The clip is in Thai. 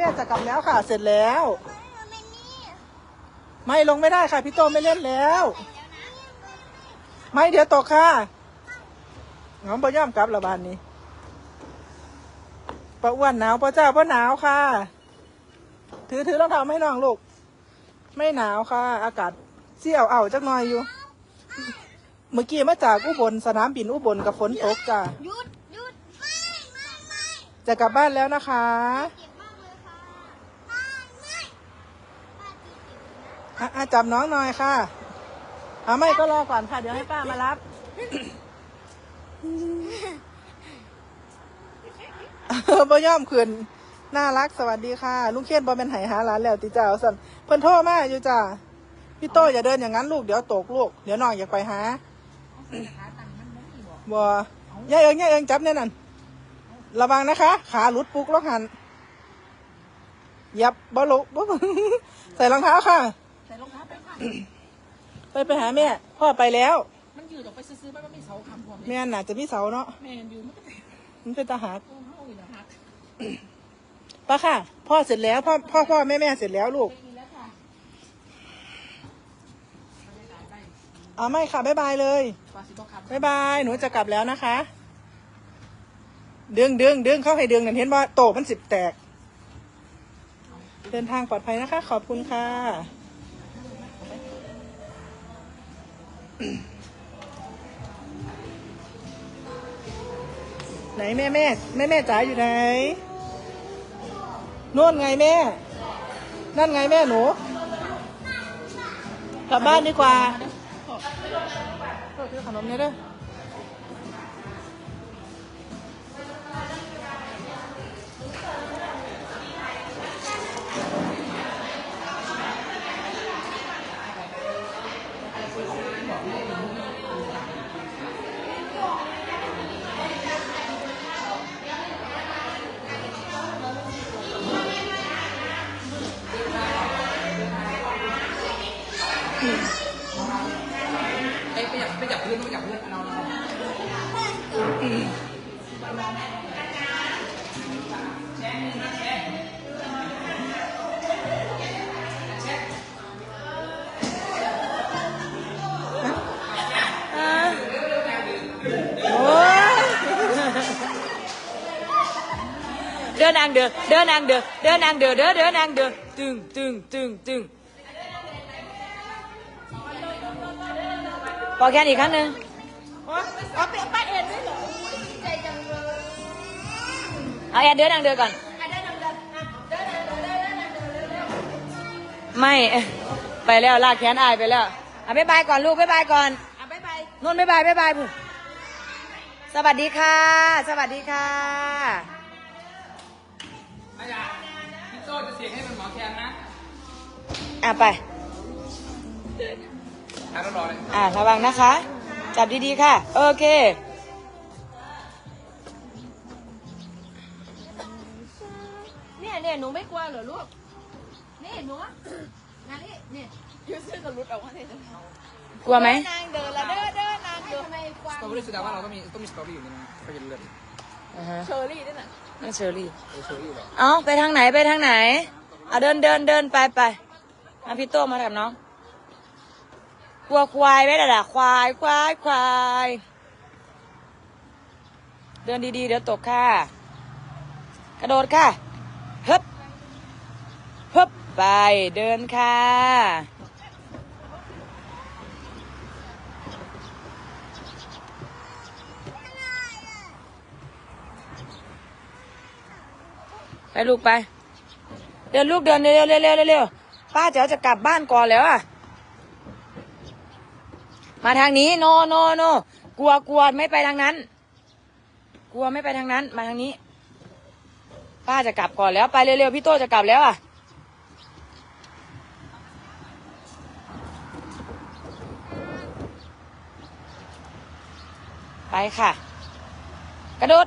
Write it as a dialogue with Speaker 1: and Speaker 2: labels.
Speaker 1: แม่จะกลับแล้วค่ะ เสร็จแล้ว ไม่ลงไม่ได้ค่ะ พี่โตไม่เล่นแล้ว ไม่เดี๋ยวตกค่ะน้องปย่อมกลับละบานนี้ปะอ้วนหนาวปะเจ้าปะหนาวค่ะ ถือถือรองเท้าให้น้องลูก ไม่หนาวค่ะ อากาศเสี่ยวเอาจักหน่อยอยู่ เมื่อกี้มาจากอุบลสนามบินอุบลกับฝนตกจ้ะ
Speaker 2: หยุดหยุดไม่ไม่ไม่
Speaker 1: จะกลับบ้านแล้วนะคะ
Speaker 2: เจ็บมากเลยค่ะไม่ไม่ป้าตีเจ็บนะ
Speaker 1: อะจับน้องหน่อยค่ะเอาไม่ก็รอก่อนค่ะ เดี๋ยวให้ป้ามารับ บ่ย่อมขืนน่ารักสวัสดีค่ะ ลุงเคนบอเป็นไหหาหลานแล้วติจ้าสันเพิ่นโทรมาอยู่จ้าพี่โตอย่าเดินอย่างนั้นลูกเดี๋ยวตกลูก เดี๋ยวน้องอยากไปหาบ่ย่าเอิงย่าเอิงจับแน่นั่นระวังนะคะ ขาหลุดปุกแล้วหันยับบ่ลุกบ่ใส่รองเท้าค่ะ
Speaker 3: ส่รองเท้าไปค่ะ
Speaker 1: ไปไปหาแม่ พ่อไปแล้ว
Speaker 3: มันยืดออกไปซื้อๆไปมันไม่เสาคำพร้อม
Speaker 1: แม่น่ะจะมีเสาเนาะ
Speaker 3: แม่นอยู่มันก็แต่
Speaker 1: มันเป็นตาหาก
Speaker 3: โอ้เฮาอยู่นะฮัก
Speaker 1: ป้าค่ะ พ่อเสร็จแล้วพ่อพ่อพ่อแม่แม่เสร็จแล้วลูก
Speaker 3: ไปกินแล้วค่ะ
Speaker 1: เอาไม่ค่ะบ๊ายบายเลย
Speaker 3: ปลาสิบคำ
Speaker 1: บ๊ายบายหนูจะกลับแล้วนะคะ ดึงดึงดึงเข้าให้ดึงนั่นเห็นว่าโตะมันสิบแตก เดินทางปลอดภัยนะคะ ขอบคุณค่ะ ไหนแม่แม่แม่แม่จ๋าอยู่ไหนนู่นไงแม่ นั่นไงแม่หนู กลับบ้านดีกว่าเอซื้อขนมเนี่ยด้ อ
Speaker 3: ยากไม่อยากเพื่อนไม่อยากเพื่อนนอนนอน
Speaker 1: แชร์มือนะแชร์
Speaker 4: เดินนางเดือเดินนางเดือเดินนางเดือเดินนางเดือตึงตึงตึงตึง ปอแคนอีกครั้งหนึ่ง
Speaker 1: อ๋อเาเอ็ดเา
Speaker 4: แขนเดืนดังเดือก่อน
Speaker 2: อ่ไอน
Speaker 4: ไม่ไปแล้วลากแขนอายไปแล้วอะบ๊ายบายก่อนลูกบ๊ายบายก่อน
Speaker 2: อะบ๊ายบาย
Speaker 4: นุ่นบ๊ายบายบ๊ายบายผู้สวัสดีค่ะ สวัสดีค่ะ
Speaker 3: ไม่อยาพี่โตจะเสียงให้เป็นหมอแคนนะ
Speaker 4: อะไป
Speaker 3: ทานรอเลย
Speaker 4: อะระวังนะคะ จับดีๆค่ะ โอเค
Speaker 2: เนี่ยเนี่ยหนูไม่กลัวเหรอลูก นี่หนูงานนี้เนี่ยยูซื้อกับรุดออกมาเลย
Speaker 4: กลัวไหม
Speaker 2: นางเดินละเดินเดินนางเดินทำไมกวาง
Speaker 3: สตรอเบอรี่แสดงว่าเราต้องมีต้องมีสตรอเบอรี่อยู่ในนั้นเขาจะเลือด
Speaker 4: อ่าฮะ
Speaker 2: เชอรี่ด้วยน่ะ
Speaker 4: นั่นเชอรี่
Speaker 3: เออเชอรี่เหรอ
Speaker 4: เอาไปทางไหนไปทางไหนเอาเดินเดินเดินไปไปเอาพี่โต้มากับน้อง กลัวควายไหมล่ะควายควายควาย เดินดีๆ เดี๋ยวตกค่ะ กระโดดค่ะฮึบฮึบไปเดินค่ะไปลูกไป เดินลูกเดินเร็วเร็วเร็วเร็วเร็วป้าเจ๋วจะกลับบ้านก่อนแล้วอะ มาทางนี้โนโนโนกลัวกลัวไม่ไปทางนั้น กลัวไม่ไปทางนั้น มาทางนี้ ป้าจะกลับก่อนแล้วไปเร็วๆพี่โตจะกลับแล้วอะไปค่ะ กระโดด